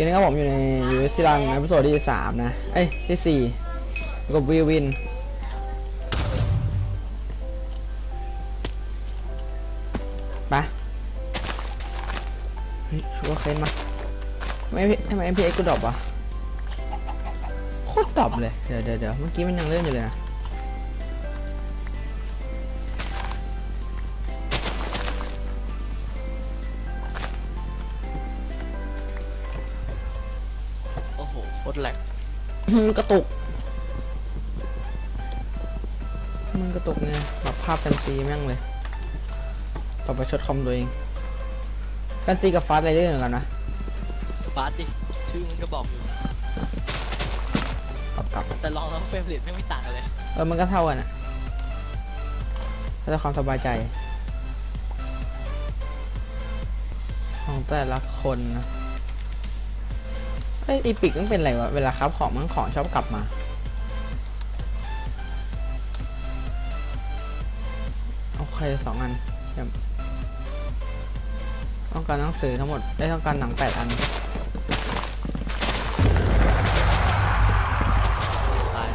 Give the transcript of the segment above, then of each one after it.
ทีนี้ก็ผมอยู่ในยูเอสซิลันในพิโซดที่สามนะ เอ้ย ที่สี่กับวีวิน ไปเฮ้ยชัวร์เคนมาทำไมทำไม MPX กูดรอปวะ โคตรดรอปเลย เดี๋ยวเดี๋ยวเดี๋ยวเมื่อกี้มันยังเล่นอยู่เลยนะ มันกระตุก มันกระตุกเนี่ยปรับภาพแฟนซีแม่งเลยปรับประชดคอมตัวเองแฟนซีกับฟาสอะไรเรื่องกันนะฟาสดิชื่อมันก็บอกอยู่ปรับกลับแต่ลองแล้วเฟรมเรทไม่ไม่ต่างกันเลยเออมันก็เท่ากันอะแล้วแต่ความสบายใจ ของแต่ละคนนะ เฮ้ยอีพิกมันเป็นไรวะ เวลาครับของมันของชอบกลับมาโอเคสองอันต้องการหนังสือทั้งหมดได้ต้องการหนังแปดอันตาย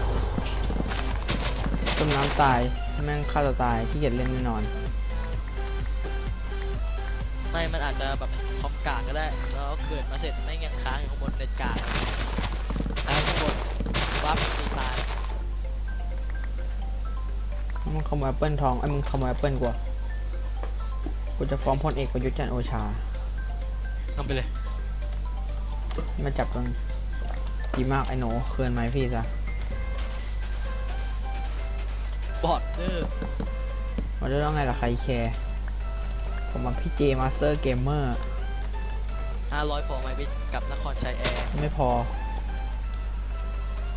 จมน้ำตาย แม่งฆ่าตัวตายที่เกียจเล่นแน่นอนไม่มันอาจจะแบบคอมกากก็ได้ แล้ว กิดมาเสร็จไม่งยังค้างอยู่ข้างบนเน็ตกากค้างข้างบนวับตีตายมึงขโมยแอปเปิลทองไอ้ยมึงขโมยแอปเปิลกูอะกูจะฟ้องพลเอกประยุทธ์จันทร์โอชาทำไปเลยมาจับตรงดีมากไอ้หนูเคืนไหมพี่ซะบอดเดอร์มาด้วยต้องไงล่ะใครแคร์ผมมาพี่เจมาสเตอร์เกมเมอร์ ห้าร้อยพอไหมไปกับนครชัยแอร์ไม่พอ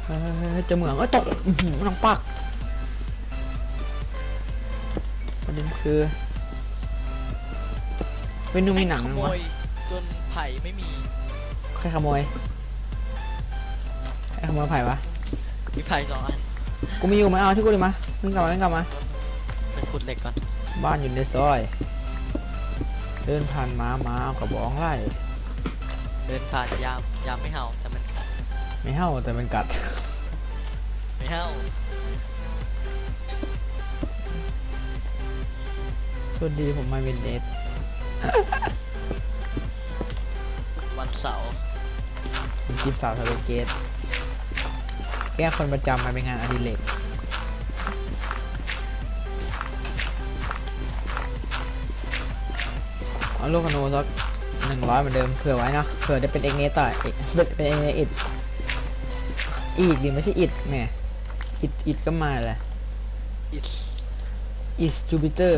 เฮ้ยเฮ้ยเฮ้ยเจะเหมืองเอ้ยตกอื้อหือน้องปักประเด็นคือเว้นดูมีหนังขมั้งโมวะยจนไผ่ไม่มีใครขโมยใครขโมยไผ่วะมีไผ่สองอันกูมีอยู่ไหมเอาที่กูดิมาเล่นกลับมาเล่นกลับมา เป็นขุดเหล็กก่อนบ้านอยู่ในซอย เดินผ่านหมาหมาเอากระบอกไล่ เดินผ่านยามยามไม่เห่าแต่มันไม่เห่าแต่มันกัด ไม่เห่าสวัสดีผมมาเวนเดสวันเสาร์ผมจีบสาวทาวเกต แก้คนประจำมาเป็นงานอดิเรกเอาลูกคนูสักห นึ่งร้อยเหมือนเดิมเผื่อไว้เนาะเผื่อได้เป็นเอ็กเนต่อเอกเป็นเป็นเอ็กเนอิดอีกดิไม่ใช่อิดแหม่อิดอิดก็มาแหละอิส is Jupiter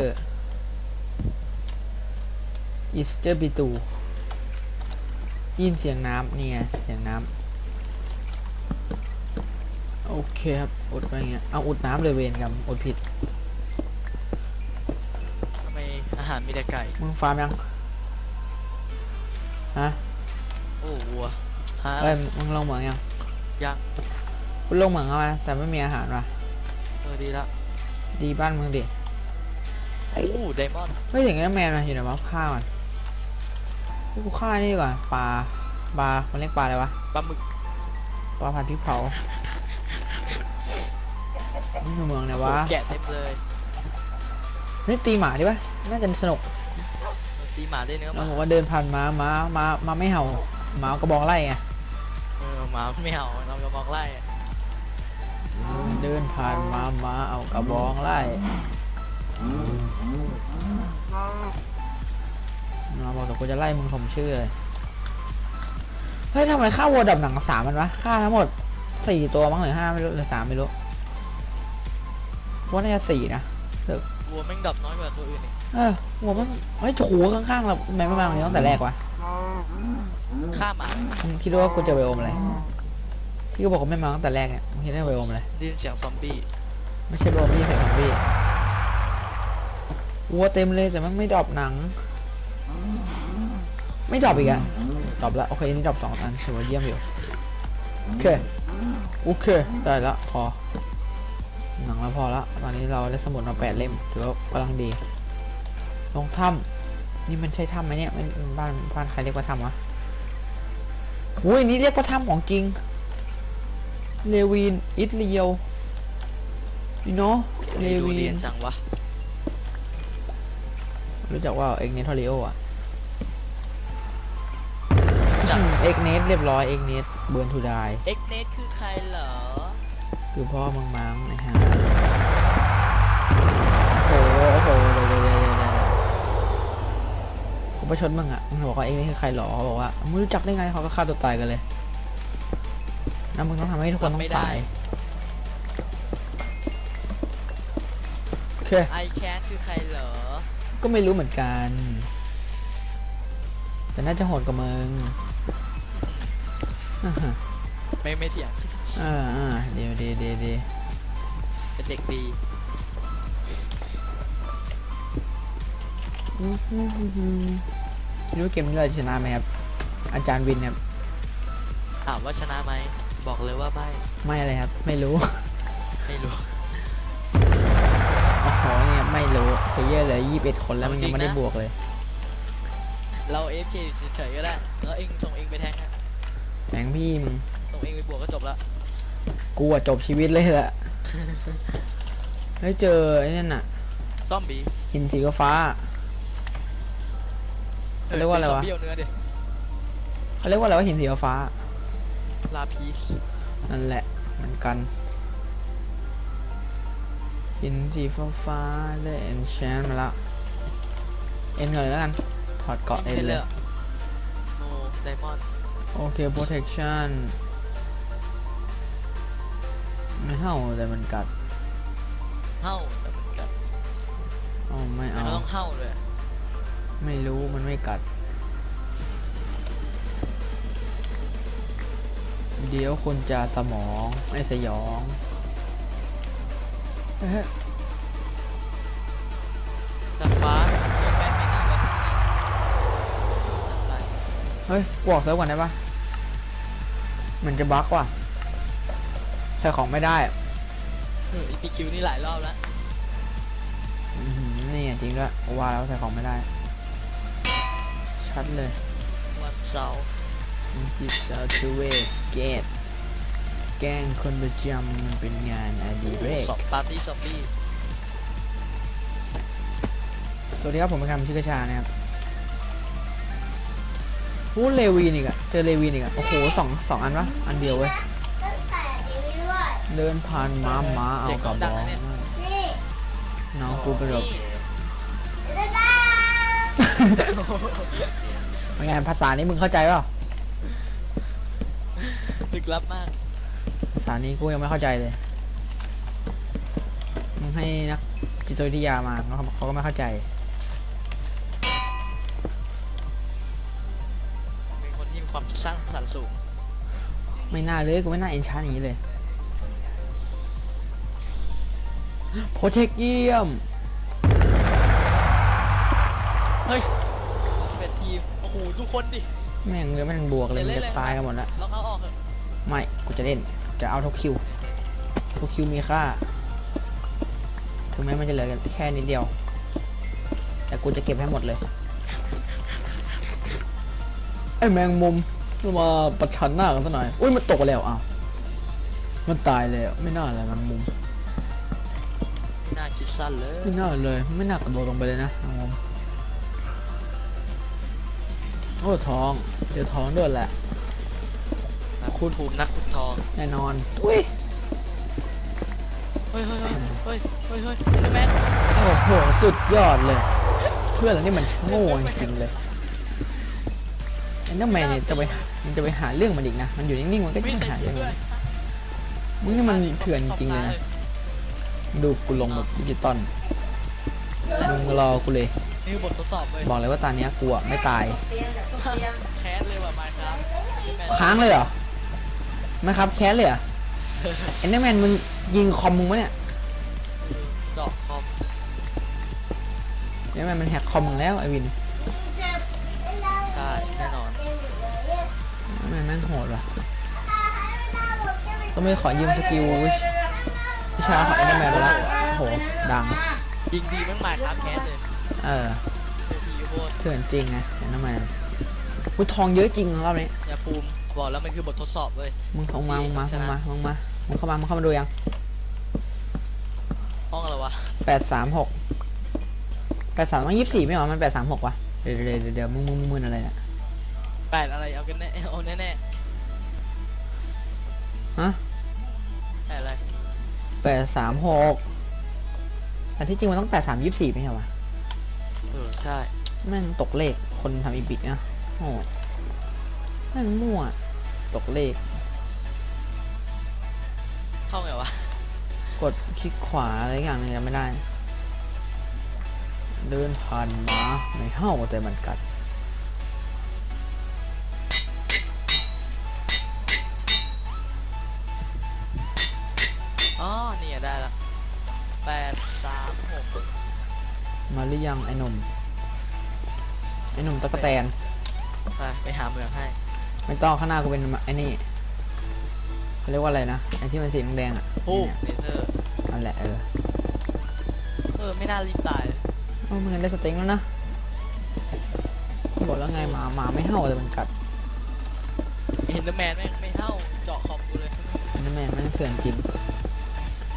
is Jupiter ยินเสียงน้ำเนี่ยเสียงน้ำโอเคครับอุดไปอย่างเงี้ยเอาอุดน้ำเลยเวนกับอุดผิดทำไมอาหารมีแต่ไก่มึงฟาร์มยัง ฮะโอ้วัวฮะเอ้ยมึงลงเหมืองยังยังกูลงเหมืองเอามาแต่ไม่มีอาหารว่ะเออดีละดีบ้านมึงดิโอ้ไดมอนด์ไม่อย่างงี้นะแมนนะอยู่ไหนวะฆ่ามันให้กูฆ่านี่ดีกว่าปลาปลามันเรียกปลาอะไรวะปลาหมึกปลาผัดพริกเผานี่คือเมืองไหนวะแกะเต็มเลยเฮ้ยตีหมาดิวะน่าจะสนุก ตีหมาได้เนื้อหเรามาบอกว่าเดินผ่านม้าม้าม้าม้าไม่เห่าหมาก็บองไล่ไงเออหมาไม่เห่าเรากระบอกไล่อะเดินผ่านม้าม้าเอากระบองไล่เราบอกแต่กูจะไล่มึงผมชื่อเลยเฮ้ยทำไมฆ่าวัวดับหนังสามมันวะฆ่าทั้งหมดสี่ตัวมั้งหรือห้าไม่รู้หรือสามไม่รู้ว่าน่าจะสี่นะ วัวแม่งดับน้อยกว่าตัวอื่นอีก เออวัวมันเฮ้ยถูข้างๆเราแม่งไม่มาตรงนี้ตั้งแต่แรกวะฆ่าหมามึงคิดว่ากูจะไปโอมอะไรที่กูบอกว่าไม่มาตั้งแต่แรกเนี่ยมึงคิดว่าไปโอมอะไรได้ยินเสียงซอมบี้ไม่ใช่โอมพี่ใส่ของพี่วัวเต็มเลยแต่มันไม่ดรอปหนัง ไม่ดรอปอีกอะดรอปแล้วโอเคนี่ดรอปสองอันถือว่าเยี่ยมอยู่โอเคโอเคได้ละพอหนังแล้วพอละตอนนี้เราได้สมุดมาแปดเล่มถือว่ากำลังดี ลงถ้ำนี่มันใช่ถ้ำไหมเนี่ยมันบ้านบ้านใครเรียกว่าถ้ำวะอุ้ยนี่เรียกว่าถ้ำของจริงเลวินอิตเลียว you know เลดูวิเรียนนจังวะรู้จักว่าเอ็กเนทอริโออะจังเอ็กเนทเรียบร้อยเอ็กเนทเบิร์นทูไดเอ็กเนสคือใครเหรอ คือพ่อมังมังนะฮะโอ้โหโอ้โหเดี๋ยวเดี๋ยวเดี๋ยวเดี๋ยวเดี๋ยวผม ประชดมึงอะมึงบอกว่าเอ็กเนทคือใครหรอเขาบอกว่าไม่รู้จักได้ไงเขาก็ฆ่าตัวตายกันเลยแล้วมึงต้องทำให้ทุกคนต้องตายโอเคไอแคนคือใครเหรอ ก็ไม่รู้เหมือนกัน แต่น่าจะโหดกว่ามึงไม่ไม่เถียงอ่าอ่าเดี๋ยวเดี๋ยวเดี๋ยวเดี๋ยวเป็นเด็กดีอือ คิดว่าเกมนี้เราจะชนะไหมครับ อาจารย์วินครับ ถามว่าชนะไหม บอกเลยว่าไม่ ไม่อะไรครับ ไม่รู้ ไม่รู้ โอ้โหเนี่ยไม่รู้เพลเยอร์เหลือยี่สิบเอ็ดคนแล้วมันยังไม่ได้เอาจริงนะบวกเลย เราเอฟเคเฉยๆก็ได้ แล้วเองส่งเองไปแทงอะแหงพี่มึงส่งเองไปบวกก็จบแล้วกูอะจบชีวิตเลยแหละได้เจอไอ้นั่นน่ะต้อมบีหินสีฟ้า เขาเรียกว่าอะไรวะเบี้ยวเนื้อดิเขาเรียกว่าอะไรว่าหินสีฟ้าลาพีสนั่นแหละเหมือนกัน หินสีฟ้าฟ้าๆได้เอ็นชนมาแล้วเอ็นเลยแล้วกันถอดเกาะเอ็นเลย โนไดมอนด์โอเค protection ไม่เห่าแต่มันกัดเฮ้าแต่มันกัดอ๋อไม่มันเอา ก็ต้องเฮ้าเลย ไม่รู้มันไม่กัด เดี๋ยวคุณจะสมองไม่สยองเฮ้ยดับฟ้าเรื่องแม่นไม่ดีวะอะไรเฮ้ยกูออกเซิร์ฟก่อนได้ปะมันจะบั๊กว่ะใส่ของไม่ได้อะเออ EPQ นี่หลายรอบแล้วอื้อหือนี่จริงด้วยว่าแล้วใส่ของไม่ได้ ชัดเลยวันเสาร์จิบซาทูเวสเกตแกล้งคนประจำมันเป็นงานอดิเรกสองปาร์ตี้ซอมบี้สวัสดีครับผมเป็นคำชื่อกระชานะครับโอ้เลวีนอีกอะเจอเลวีนอีกอะโอ้โหสองสองอันวะอันเดียวเว้ยตั้งแต่นี้ด้วยเดินผ่านม้าม้าเอากระบอกนี่น้องกูเป็นแบบได้ได้ เป็นไงภาษานี้มึงเข้าใจเปล่าลึกลับมาก ภาษานี้กูยังไม่เข้าใจเลย มึงให้นักจิตวิทยามาเขาเขาก็ไม่เข้าใจ เป็นคนที่มีความคิดสร้างสรรค์สูง ไม่น่าเลยกูไม่น่าเอ็นชาร์อย่างนี้เลยโปรเทคเยี่ยม เฮ้ยเป็นทีม โอ้โหทุกคนดิ แม่งเลยมันบวกเลยเล่มันนจะเลยตายกันหมดแล้วลองเอาออกเถอะไม่กูจะเล่นจะเอาทุกคิว ทุกคิวมีค่าถึงแม้มันจะเหลือแค่นิดเดียว แต่กูจะเก็บให้หมดเลยไอ้แมงมุมก็มาประชันหน้ากันซะหน่อยอุ้ยมันตกไปแล้วอ้าวมันตายแล้วไม่น่าเลยแมงมุมไม่น่าคิดสั้นเลยไม่น่าเลย ไม่น่ากระโดดลงไปเลยนะแมงมุม โอ้ทอง เดี๋ยวทองด้วยแหละ นักขุด ภูมินักขุดทองแน่นอนอุ้ยเฮ้ยเฮ้ยเฮ้ยเฮ้ยเฮ้ยเฮ้ยเฮ้ยแมนโอ้โหสุดยอดเลย เพื่อนเรานี่มันโง่จริงๆเลยไอ้น้าแมนเนี่ยจะไปมันจะไปหาเรื่องมันอีกนะ มันอยู่นิ่งๆมันก็ไม่ยังใส่หาเสื้เรื่อองด้มัวนมึงนี่มันเถื่อนจริงๆเลยนะ ดูกูลงแบบดิจิตอลมึงรอกูเลย นี่คือบททดสอบเลยบอกเลยว่าตอนเนี้ยกูอะไม่ตาย เตียงจากตัวเตียงแคสเลยว่ะมาครับค้างเลยเหรอไม่ครับแคสเลยเหรอไอ้น้าแมนมึงยิงคอมมึงวะเนี่ยเจาะคอมไอ้น้าแมนมันแฮกคอมมึงแล้วไอ้วินเจ็บใช่แน่นอนน้าแมนแม่งโหดว่ะต้องไม่ขอยืมสกิลวิชวิชาของไอ้น้าแมนไปแล้วโอ้โหดังยิงดีมากมาครับแคสเลย เออโอ้ทีโคตรเถื่อนจริงไงไอ้น้าแมนอุ้ยทองเยอะจริงรอบนี้อย่าภูมิบอกแล้วมันคือบททดสอบเว้ยมึงเข้ามามึงมามึงมามึงมามึงเข้ามามึงเข้ามาดูยังห้องอะไรวะแปดสามหกแปดสามมันยี่สิบสี่ไม่เหรอมันแปดสามหกวะเดี๋ยวเดี๋ยวเดี๋ยวเดี๋ยวมึงมึงมึงมึงอะไรเนี่ยแปดอะไรเอากันแน่เอาแน่แน่ฮะๆแปดอะไรแปดสามหกแต่ที่จริงมันต้องแปดสามยี่สิบสี่ไม่ใช่วะ เออใช่ แม่งตกเลขคนทำอีบิกนะโอ้แม่งมั่ว ตกเลข เข้าไงวะ กดคลิกขวาอะไรอย่างหนึงยังไม่ได้ เดินผ่านหมาไม่เห่าแต่มันกัด อ๋อ นี่อะได้ละแปดสามหก มาหรือยังไอ้หนุ่มไอ้หนุ่มตะกะแตนไปไปหาเมืองให้ไม่ต้องข้างหน้ากูเป็นไอ้นี่เขาเรียกว่าอะไรนะไอ้ที่มันสีแดงๆอะผู้เนี่ยเนเธอร์นั่นแหละเออเออไม่น่ารีบตายเอามึงได้สเต็งแล้วนะบอกแล้วไงหมาหมาไม่เห่าแต่มันกัดเห็นเดอร์แมนไม่ไม่เท่าเจาะขอบกูเลยไอ้น้ำแมนมันเถื่อนจริง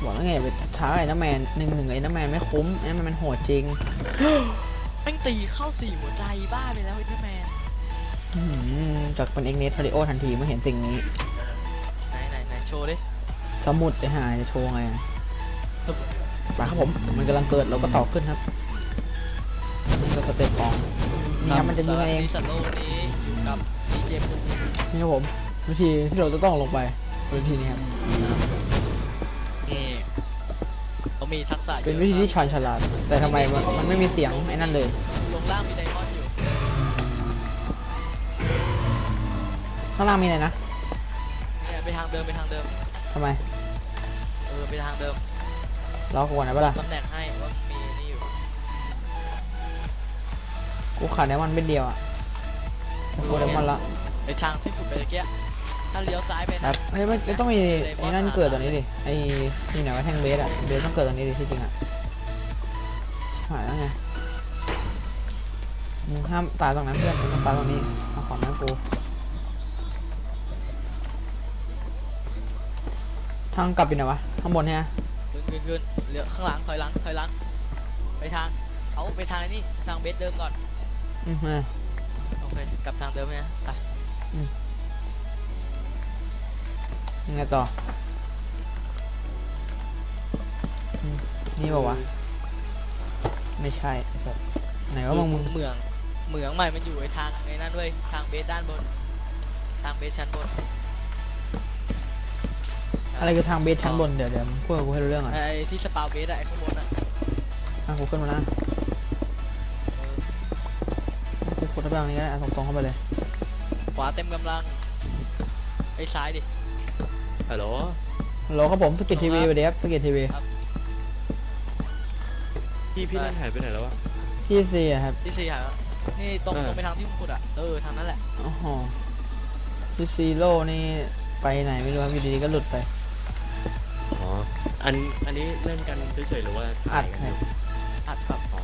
บอกแล้วไงไปท้าไอ้น้ำแมนหนึ่งหนึ่งไอ้น้ำแมนไม่คุ้มไอ้น้ำแมนมันโหดจริงแม่งตีเข้าสี่หัวใจบ้าไปแล้วไอ้เดอร์แมนอื้อหือจากเป็นเอ็กเนสทาริโอทันทีเมื่อเห็นสิ่งนี้ ไหนไหนไหนโชว์ดิสมุดไอ้หายจะโชว์ไงอะไปครับผม มันกำลังเกิดเราก็ต่อขึ้นครับนี่ก็สเต็ปของนี่ครับมันจะยิงกันเองดิสัตโลนี้อยู่กับดีเจภูนี่ครับผมวิธีที่เราจะต้องลงไปเป็นวิธีนี้ครับนี่เขา มีทักษะยอะเป็นวิธีที่ชาญฉลาด แต่ทำไมมันมันไม่มีเสียงไอ้นั่นเลย ลงล่างมีไดมอนด์อยู่ข้างล่างมีอะไรนะเนี่ยไปทางเดิมไปทางเดิมทำไมเออไปทางเดิมรอกูก่อนนะเปะล่าตำแหน่งให้ว่ามีนี่อยู่กูขาดไดมอนด์เป็นเดียวอะกูไดมอนด์ละไปทางที่ขุดไปตะเกีย ถ้าเลี้ยวซ้ายไปครันะบเฮ้ยมันมันต้องมีไอ้นั่นเกิดตรงนี้ดิไอ้นี่ไหนว่าแท่งเบสอะเบสต้องเกิดตรงนี้ดิที่จริงอะหายแล้วไงมึงห้ามตายตรงนั้นเพื่อนมึงต้องตายตรงนี้เอาของมาให้กูทางกลับอยู่ไหนวะข้างบนเนี่ยขึ้นขึ้นขึ้นเลี้ยวข้างหลังถอยหลังถอยหลัง ไปทางเอาไปทางนี้ทางเบสเดิมก่อนอืมเออโอเคกลับทางเดิมไหมนะไป ยังไงต่ออืมนี่บอกว่าวะ ไม่ใช่ไอ้สัสไหนว่ามึงมึง เหมืองเหมืองใหม่มันอยู่ไอ้ทางไอ้นั่นเว้ยทางเบสด้านบน ทางเบสชั้นบนอะไรคือทางเบสชั้นบน เดี๋ยวเดี๋ยวมึงพูดกับกูให้รู้เรื่องก่อนไอ้ที่สปาวเบสอะไอ้ข้างบนอะอะกูขึ้นมาแล้วเออกูกดไปตรงนี้ก็ได้อะตรงๆเข้าไปเลย ขวาเต็มกำลังไอ้ซ้ายดิ ฮัลโหล ฮัลโหลครับผมสกิททีวีไปเดฟสกิททีวีพี่พี่นั่นหายไปไหนแล้ววะที่สี่อะครับที่สี่หายแล้วนี่ตรงเออ ตรงไปทางที่มึงขุดอะเออทางนั้นแหละ โอ้โหที่ซีโร่นี่ไปไหนไม่รู้ครับอยู่ดีๆก็หลุดไป อ๋อ อัน อันนี้เล่นกันเฉยๆหรือว่าอัถ่าดยกันคอรับยู่อัดครับอ๋อ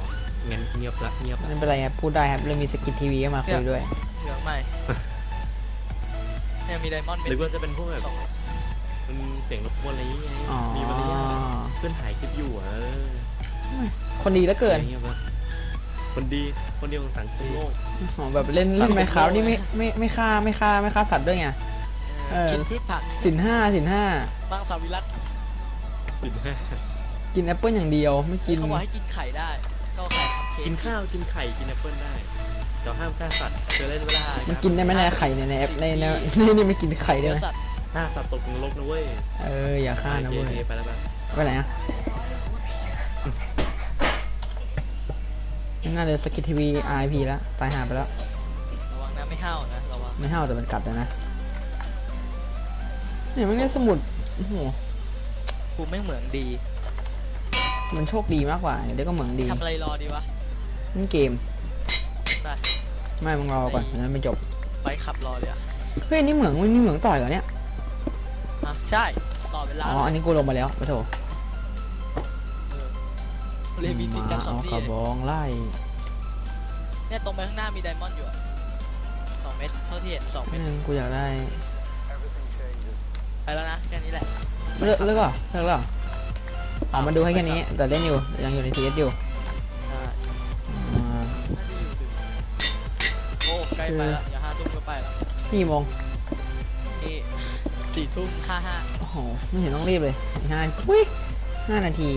งั้นเงียบละเงียบไม่เป็นไรครับพูดได้ครับเรื่องมีสกิททีวีก็มาคุยด้วย เหลืองใหม่ เนี่ยมีไดมอนด์หรือว่าจะเป็นพวกแบบสอง มันเสียงรบกวนอะไรอย่างเงี้ยอ๋อมีมารยาทเพื่อนถ่ายคลิปอยู่อะเออคนดีเหลือเกินเงียบละคนดีคนเดียวของสังคมโลกอ๋อแบบเล่นเล่นไมค์คราวนี่ไม่ไม่ไม่ฆ่าไม่ฆ่าไม่ฆ่าสัตว์ด้วยไง เออ กินพืชผักสินห้าสินห้า ตั้งสวิรัตปิดหน้ากินแอปเปิลอย่างเดียวไม่กิน เขาบอกให้กินไข่ได้ ก็เอาไข่ทำเค้กกินข้าวกินไข่กินแอปเปิ้ลได้แต่ห้ามฆ่าสัตว์เธอเล่นเวลามันกินได้ไหมในไข่ในในแอปในในในนี่ไม่กินไข่ได้เนื้ไหอมสัตว์ ฆ่าสัตว์ตกนรกนะเว้ยเอออย่าฆ่านะเว้ยโอคไปแล้วไปไปไหนอะน่าจะสกิททีวีไอพีแล้วตายหาไปแล้ว ระวังนะไม่ห้าวนะระวังไม่เห่าแต่มันกัดแล้วนะเนี่ยมันได้สมุดโอ้โหกูไม่งเหมืองดีมันโชคดีมากกว่าเดี๋ยวก็เหมือนดีทำอะไรรอดีวะนี่เกมไปไม่มึงรอก่อนแล้วไม่จบไปขับรอเลยอะเฮ้ยนี่เหมืองนี่เหมืองต่อยเหรอเนี่ยอะ ใช่ต่อเวลาอ๋อ อันนี้กูลงมาแล้วปะโถเออเรียนมีติดกันสองเอาที่กระเลยบองไล่ เนี่ยตรงไปข้างหน้ามีไดมอนด์อยู่อะสองเม็ดเท่าที่เห็นสองนิเม็ดดนึงกูอยากได้ ไปแล้วนะแค่นี้แหละเลิกเลิกเหรอเลิกแล้วเหรออ๋อมาดูให้แค่นี้ แต่เล่นอยู่ ยังอยู่ในทีเอสอยู่อ่าอ่าน่าจะอยู่ถึงโอ้ใกล้ไปแล้วอย่าห้าทุ่มก็ไปแล้วนี่กี่โมงนี่ สี่ทุ่มห้าห้าโอ้โหไม่เห็นต้องรีบเลยอีกห้าอุ้ยห้านาที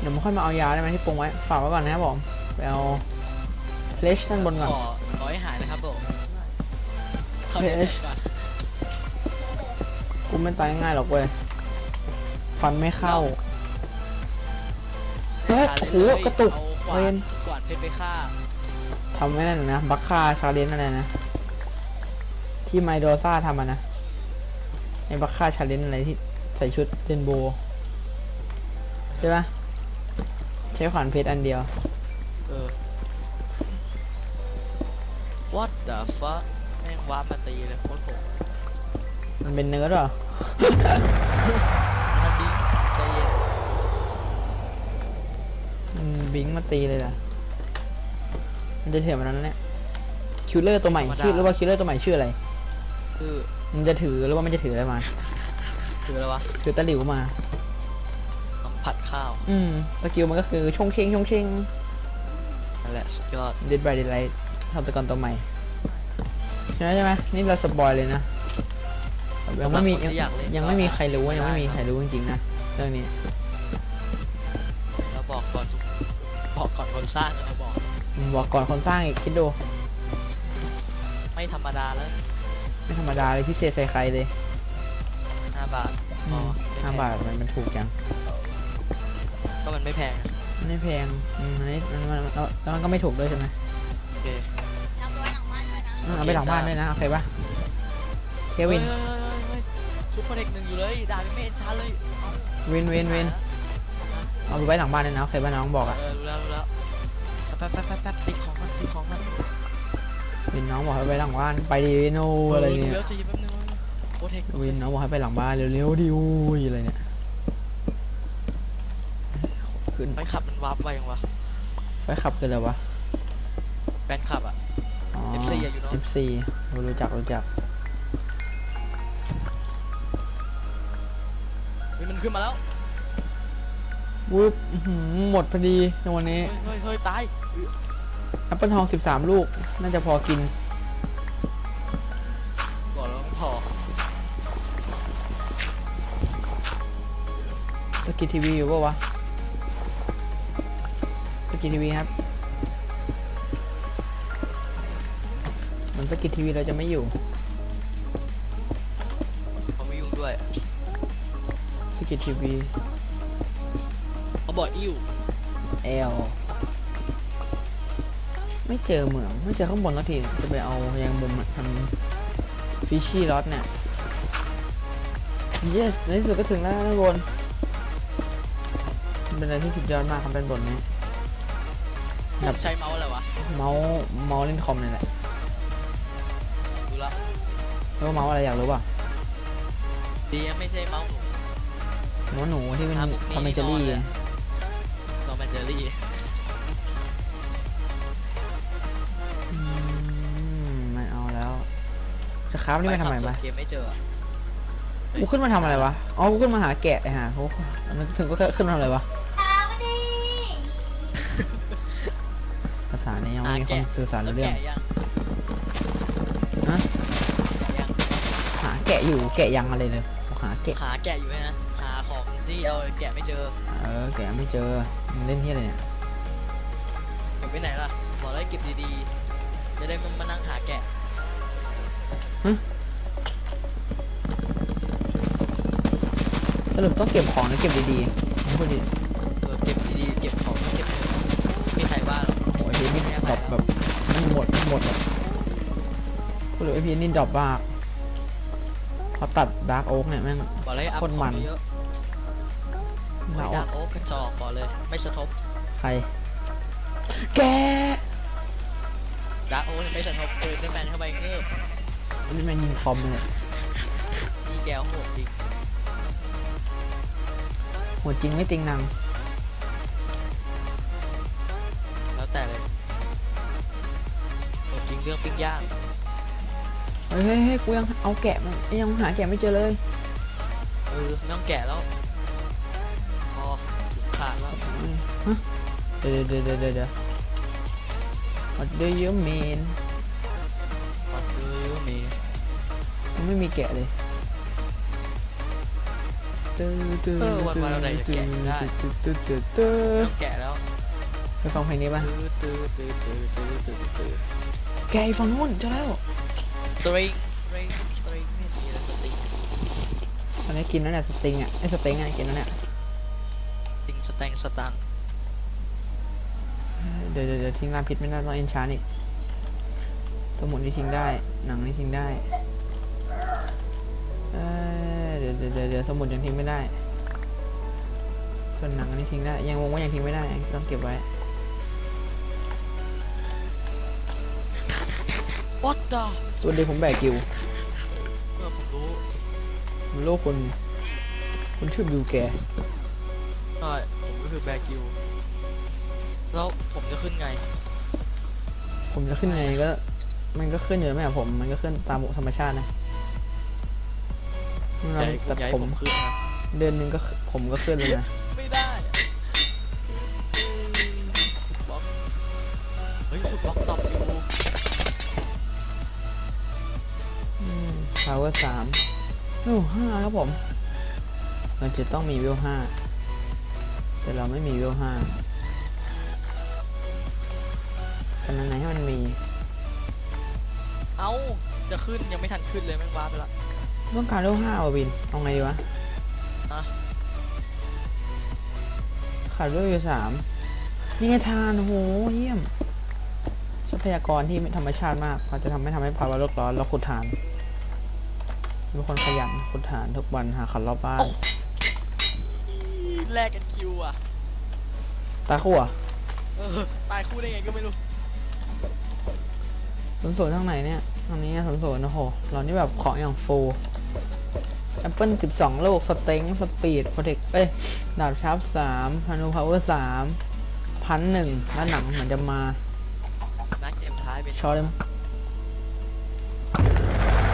เดี๋ยวมาค่อยมาเอายาได้ไหมที่ปรุงไว้ ฝากไว้ก่อนนะครับผม ไปเอาเพลชด้านบนก่อน ขอขอให้หายนะครับผมเขาเฮ้เด็ยดก่อนกูไม่ตายง่ายหรอกเว้ย ฟันไม่เข้า เฮ้ยโอ้โหกระตุก เอาขวาเวนนขวานเพชรไปฆ่า ทำไม่นั่นนะ บัคคาชาเลนอะไรนะ ที่ไมโดซ่าทำอะนะไอ้บัคคาชาเลนอะไรที่ใส่ชุดเรนโบว์ใช่ปะใช้ขวานเพชรอันเดียว เออ what the fuck แม่งวาร์ปมาตีเลยโคตรโหดมันเป็นเนื้อหรอนั่นดีใจเย็น มันบิงมาตีเลยล่ะ มันจะเถื่อนมันนั้นเนี่ยคิลเลอร์ตัวใหม่ชื่อหรือว่าคิลเลอร์ตัวใหม่ชื่ออะไร คือมันจะถือหรือว่ามันจะถืออะไรมา คืออะไรวะถือตะหลิวมา น้ำผัดข้าวอืมสกิลมันก็คือชงเชงชงเชงนั่นแหละสุดยอดเดดบายเดดไลท์ทำตะกอนตัวใหม่ใช่ไหมใช่ไหมนี่เราสปอยเลยนะยังไม่มียังยังไม่มีใครรู้ว่ายังไม่มีใครรู้จริงๆนะเรื่องนี้แล้วบอกก่อนทุกบอกก่อนคนสร้างเราบอก บอกก่อนคนสร้างอีกคิดดู ไม่ธรรมดาแล้วไม่ธรรมดาเลยพิเศษใส่ใครเลยห้าบาทอือ๋อมไม่ห้าแพงบาทมันมันถูกจังก็มันไม่แพงอะมันไม่แพงอืมอันนี้มันมันแล้วแล้วมันก็ไม่ถูกด้วยใช่ไหมโอเคเอาไว้หลังบ้านด้วยนะอืมเอาไปหลังบ้านด้วยนะโอเคปะเควิน เฮ้ยเฮ้ยเฮ้ยเฮ้ยซุปเปอร์เด็กหนึ่งอยู่เลยดาบยังไม่เห็นชันเลยเอาวินวินวินเอาไปไว้หลังบ้านด้วยนะโอเคปะน้องบอกอะเออรู้แล้วรู้แล้ว แป๊บแป๊บแป๊บแป๊บตีของมันตีของมันวินน้องบอกให้ไปหลังบ้านไปดิวินโออะไรเนี่ยเดี๋ยวจะหยิบแป๊บนึงโคตรเทควินน้องบอกให้ไปหลังบ้านเร็วๆดิวอะไรเนี่ยขึ้นไปขับมันวาร์ปไวยังวะไปขับกันเลยวะแฟนขับอะอ๋อ FC อะอยู่เนอะ FC รู้จักรู้จักเฮ้ยมันขึ้นมาแล้ววุบอื้อหือหมดพอดีในวันนี้ เฮ้ยเฮ้ยเฮ้ยตาย แอปเปิลทอง13ลูก น่าจะพอกินบอกแล้วไม่พอสกิททีวีอยู่ปะวะสกิททีวีครับเหมือนสกิททีวีเราจะไม่อยู่เขาไม่ยุ่งด้วยสกิททีวีเขาบอกอิ่วเอล ไม่เจอเหมืองไม่เจอข้างบนสักทีจะไปเอายังมุมอะทำฟิชชี่ล็อตเนี่ย yes ในที่สุดก็ถึงแล้วด้านบนมันเป็นอะไรที่สุดยอดมากครับด้านบนนี้ครับใช้เมาส์อะไรวะ เมาส์เมาส์เล่นคอมนี่แหละดูแล้วแล้วาเมาส์อะไรอยากรู้ป่ะดียังไม่ใช่เมาส์หนูหนูหนูที่เป็นอะพวกนี้ทอมเมเจอรี่นอนเลยตอมแมนเจอรี่ จะคราฟนี่มาทำไมปวะขับสวนเกมไม่เจออะกูขึ้นมาทำอะไรวะ อ๋อ กูขึ้นมาหาแกะไอ้ห่าเขานึกถึงก็ขึ้นมาทำอะไรวะตามมาดิภาษานี้ยังไม่มีคนสื่อสารแล้วรู้เรื่องแกะยังฮะแกะยังหาแกะอยู่แกะยังอะไรเลย หาแกะ หาแกะอยู่ไหมนะหาของที่เอาแกะไม่เจอ เออ แกะไม่เจอ มึงเล่นที่อะไรเนี่ยเก็บไว้ไหนล่ะ บอกแล้วให้เก็บดีๆ สรุปต้องเก็บของหรือเก็บดีๆมึงพูดดิเออเก็บดีๆเก็บของก็เก็บเงินมีใครว่าหรอกโอ้ยพี่นี่ดรอปแบบมันหมดหมดแบบกูเหลือไอพี่นี่ดรอปมากพอตัดดาร์กโอ๊กเนี่ยแม่ง บอกเลยให้อัพโคตรมัน ของเยอะเราไม่ดักโอ๊กเป็นจอกบอกเลย ไม่สะทบใคร แก ดักโอ๊กไม่สะทบปืนได้แมนเข้าไปเงือบ อันนี้แม่งยิงคอมเลยนี่แก้วโหดจริงหัวจริงไม่ติงนางแล้วแต่เลยหัวจริงเรื่องปิ้งย่างเฮ้ยเฮ้ยกูยังเอาแกะมันยังหาแกะไม่เจอเลยเออไม่ต้องแกะแล้วพอขาดแล้วเดี๋ยวเดี๋ยวเดี๋ยวเดี๋ยว What do you mean ไม่มีแกะเลยเออวันวันเราไหนจะแกะได้ตื้อตื้อตื้อตื้อไม่ต้องแกะแล้วไปฟังเพลงนี้ป่ะตื้อตื้อตื้อตื้อตื้อตื้อตื้อแกะอีกฝั่งนู้นเจะแล้วสตริงสตริงสตริงไม่มีอะไรสตริงตอนนี้กินแล้วเนี่ยสติงอะไอ้สติงอะกินแล้วเนี่ยติงสแตงสตังค์เดี๋ยวเดี๋ยวเดี๋ยวทิ้งลาพิษไม่ได้ต้องเอนชานอีกสมุดนี่ทิ้งได้ หนังนี่ทิ้งได้ เอ้ยเดี๋ยวเดี๋ยวเดี๋ยวเดี๋ยวสมุดยังทิ้งไม่ได้ ส่วนหนังอันนี้ทิ้งได้ ยังวงว่ายังทิ้งไม่ได้ ต้องเก็บไว้วัดดาสวัสดีผมแบกกิวเมื่อผมรู้ผมโลกคนคนชื่อบิวแก ใช่ผมก็คือแบกิวแล้วผมจะขึ้นไง ผมจะขึ้นไงก็ มันก็ขึ้นอยู่แล้วไหมอะผม มันก็ขึ้นตามธรรมชาตินะ ใหเราญ่ผมตัดใหญ่ผผมมขึ้นนะเดือนหนึงก็ผมก็ขึ้นเลยนะ ไม่ได้อะบล็อกเฮ้ยบล็อกตอบอยู่พาวเวอร์สามโอ้ห้าครับผมเราจะต้องมีวิวห้า แต่เราไม่มีวิวห้ากันอันไหนให้มันมี เอ้าจะขึ้นยังไม่ทันขึ้นเลยแม่งว้าร์ปไปละ ต้องการวิวห้าว่ะบินเอาไงดีวะอะขาดวิวอยู่สามนี่ไงทานโอ้โหเยี่ยม ทรัพยากรที่ไม่ธรรมชาติมากเขาจะทำให้ทำให้ภาวะโลกร้อนเราขุดถ่านเป็นคนขยันขุดถ่านทุกวันหาขันรอบบ้าน แลกกันคิวอะตาคู่อะเออตายคู่ได้ไงก็ไม่รู้สวนสวนทางไหนเนี่ยทางนี้สวนสวนโอ้โหเรานี่แบบของอย่างฟู แอปเปิลสิบสองลูก สเต็งสปีดโปรเทคเอ้ย ดาบชาร์ปสามพานุพาวเวอร์สามพันหนึ่งแล้วหนังเหมือนจะมานักเกมท้ายเป็นชอเลยมั้ย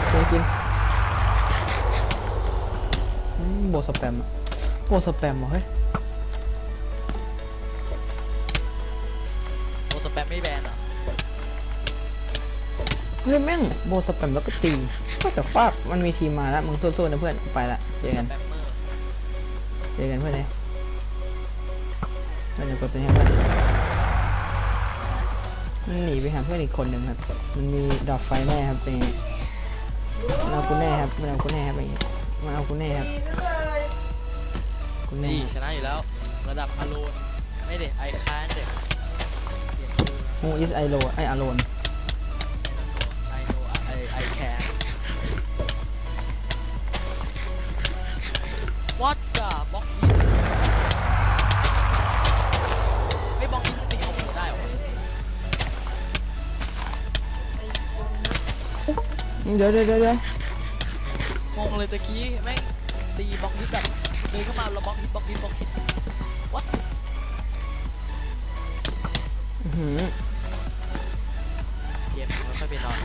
เคยกินอืมโบสแปมอะโบสแปมเหรอเฮ้ย เฮ้ยแม่งโบสแปมแล้วก็ตีก็จะฟาดมันมีทีมมาแล้วมึงสู้ๆนะเพื่อนไปละเจอกันแปมเมอร์เจอกันเพื่อนเลยเพื่อนจะกดตัวนี้ให้เพื่อนมันหนีไปหาเพื่อนอีกคนหนึ่งครับ มันมีดอกไฟแน่ครับเป็นไงมันเอากูแน่ครับมันเอากูแน่ครับเป็นไงมันเอากูแน่ครับกูแน่ดีครับชนะอยู่แล้ว ระดับอโลนไม่เด็ดไอคานเด็ดเปลี่ยนชื่อมูอิสไอโลไออาโลน เดี๋ยวเดี๋ยวเดี๋ยวเดี๋ยวงงเลยตะกี้แม่งตีบล็อกนี้แบบเดินเข้ามาแล้วบล็อกนี้บล็อกนี้บล็อกนี้วัดอื้อหือเกมมันค่อยไปนอน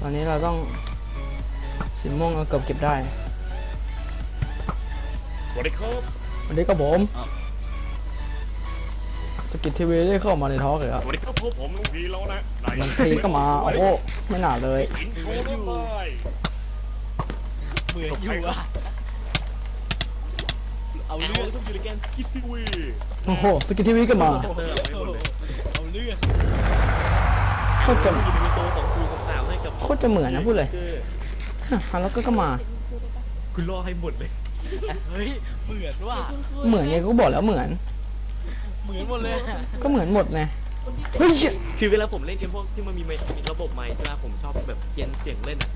ตอนนี้เราต้องสีม่วงเราเกือบเก็บได้สวัสดีครับวันนี้ก็ผม สกิททีวีได้เข้ามาในทอล์กเลยสอะวัสดีครับพวกผมลุงพีแล้วนะไหนบางทีก็มาโอ้โหไม่น่าเลยอินโทรด้วยเหมือนอยู่อะเอาเอาเรื่เรื่อองงต้องอยู่ในแกนสกิททีวีโอ้โหสกิททีวีก็มาเติมให้หมดเลยเอาเรื่องโคตรจะอยู่ในตัวสองคูกับสามให้กับโคตรจะเหมือนนะพูดเลยฮะฮันแล้วก็ก็มาคุณล่อให้หมดเลยเฮ้ยเหมือนว่ะเหมือนไงกูบอกแล้วเหมือน เหมือนหมดเลยอะก็เหมือนหมดไงเฮ้ยเหี้ยคือเวลาผมเล่นเกมพวกที่มันมีไมค์มีระบบไมค์ใช่ไหมผมชอบแบบเกียนเสียงเล่นอะ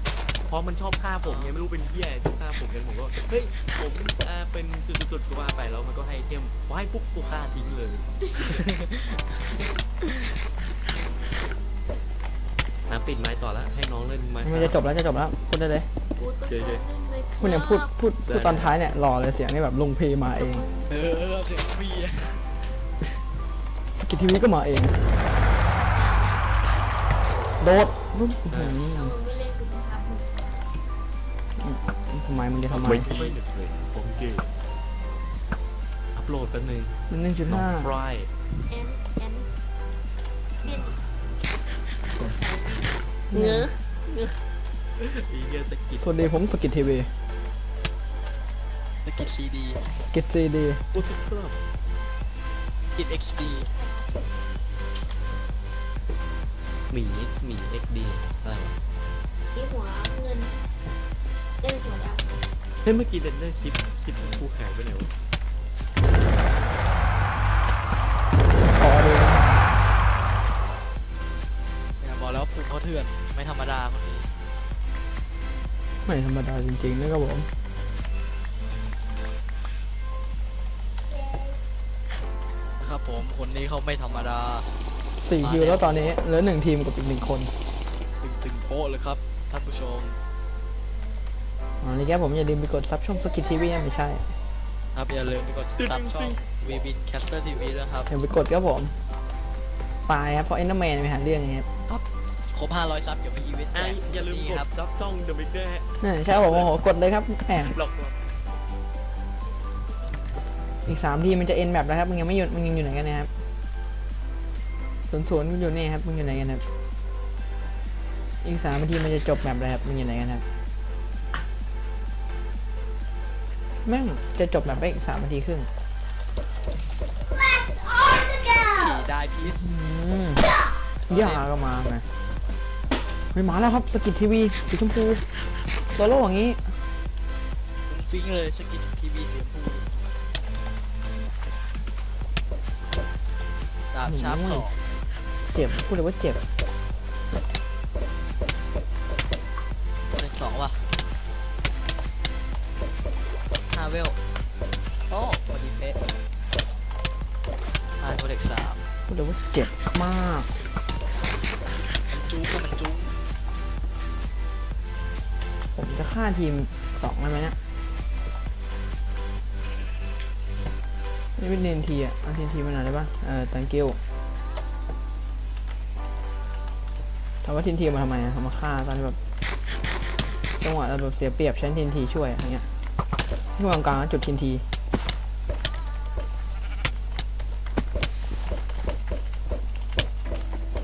เพราะมันชอบฆ่าผมไงไม่รู้เป็นเหี้ยชอบฆ่าผมกันผมก็เฮ้ยผมอ่าเป็นจุดๆๆก็ว่าไปแล้วมันก็ให้เทมพอให้ปุ๊บกูฆ่าทิ้งเลยน้ำปิดไม้ต่อแล้วให้น้องเล่นไม้มันจะจบแล้วจะจบแล้วพูดได้เลยเจ๊ๆพูดเนี่ยพูดพูดพูดตอนท้ายเนี่ยหล่อเลยเสียงนี่แบบลงเพลงมาเอง เออเสียงฟรีอะส กิททีวีก็มาเอง โดดปุ๊บอื้อหือเอามือไปเล่นทำไมมันจะทำไม ไม่ไม่หนึกเลยโอเคอัพโหลดแป๊บนึงมันหนึ่งจุดน้องห้าฟรายเนื้อไอ้เหี้ยสกิดสวัสดีผมสกิททีวีสกิดซีดีสกิทซีดีอุตุครับกิดเอ็กซ์ดี หมีหมีเอ็กดีอะไรวะที่หัวเงินเล่นหัวดำเฮ้ยเมื่อกี้เดนเนอร์คลิปคลิปกูหายไปไหนวะขอดูนะเนี่ยบอกแล้วภูมิเขาเถื่อนไม่ธรรมดาคนนี้ไม่ธรรมดาจริงๆนะครับผมนะครับผมคนนี้เขาไม่ธรรมดา สี่คิวแล้วตอนนี้เหลือหนึ่งทีมกับอีกหนึ่งคนตึงตึงโป๊ะเลยครับท่านผู้ชมอ๋อนี่แกผมอย่าลืมไปกดซับช่องสกิททีวีนะไม่ใช่ครับอย่าลืมไปกดติดตามช่องวีบินแคสเตอร์ทีวีด้วยครับอย่าไปกดครับผมตายครับเพราะเอ็นเดอร์แมนไปหาเรื่องอย่างเงี้ยครับครบ500ซับอย่าไปอีเวนต์แจอะกอย่าลืมนี่กครัดบซับช่องเดอะมิกเกอร์นี่ใช่ครับผมโอ้โหกดเลยครับแหมหลอกหลอกอีกสามทีมันจะเอ็นแบบแล้วครับมึงยังไม่หยุดมึงยังอยู่ไหนกันเนะครับ ศูนย์ศูนย์มึงอยู่นี่ครับมึงอยู่ไหนกันครับอีกสามนาทีมันจะจบแบบแล้วครับมึงอยู่ไหนกันครับแม่งจะจบแบบไปอีกสามนาทีครึ่งขี่ได้พีซอืมย่าก็มาไงเฮ้ยมาแล้วครับสกิททีวีสีชมพูโซโล่อย่างนี้ฟุ้งฟิ้งเลยสกิดทีวีเสียงพูดาบชาร์ปสองเจ็บพูดเลยว่าเจ็บหนึ่งสองว่ะห้าเวล โอ้พอดีเป๊ะห้าโปรเด็กสามพูดเลยว่าเจ็บมากมันจู๊ก็มันจู๊ผมจะฆ่าทีมสองได้ไหมเนี่ยนี่เป็นเนนทีอะเอาเนนทีมาหน่อยได้ปะเออ thank you ถามว่าทีนทีมาทำไมอะทำมาฆ่าตอนที่แบบจังหวะเราแบบเสียเปรียบใช้ทีนทีช่วยอะไรเงี้ยที่วงกลางจุดทีนที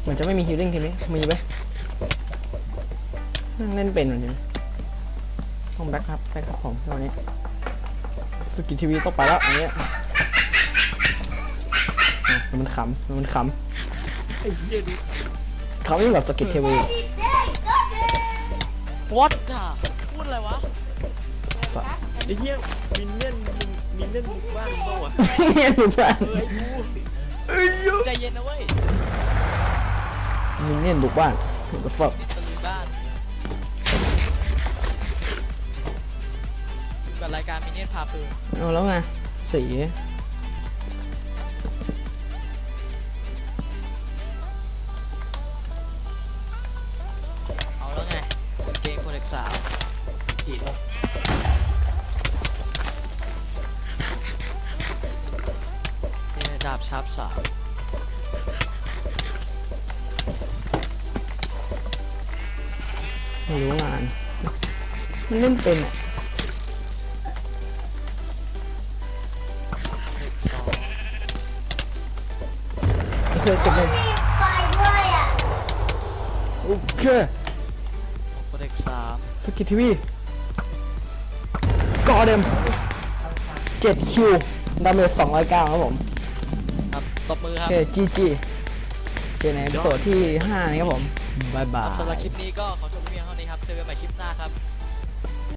เหมือนจะไม่มีฮิลลิ่งทีมนี้มีไหมนั่งเล่นเป็นเหมือนกันห้องแบ็คครับแบ็คครับผมตอนนี้สกิททีวีต้องไปแล้วอันเนี้ยมันขำมันขำไอ้เหี้ยดูำขำยิ่งกว่าสกิททีวีวอตอะพูดอะไรวะไอ้เหี้ยมินเนี่ยนมินเนี่ยนบุกบ้านเปล่าวะเนี่ยดูบ้านเฮ้ยกูเอ้ยยูใจเย็นนะเว้ยมินเนี่ยนบุกบ้านถูกกับฟักนี่ตะลุยบ้านอยู่กับรายการมินเนี่ยนพาเพลินเอาแล้วไงสี เล่นเป็นอะเด็กสองเคยจบเลยไปด้วยอะโอเคโปรเด็กสามสกิททีวีกอเดมเจ็ดคิวดาเมจสองร้อยเก้าครับผมครับตบมือคโอรับเคจีจีเจอในเอพิโซดที่ห้านี้ครับผมบายบาสำหรับยคลิปนี้ก็ขอ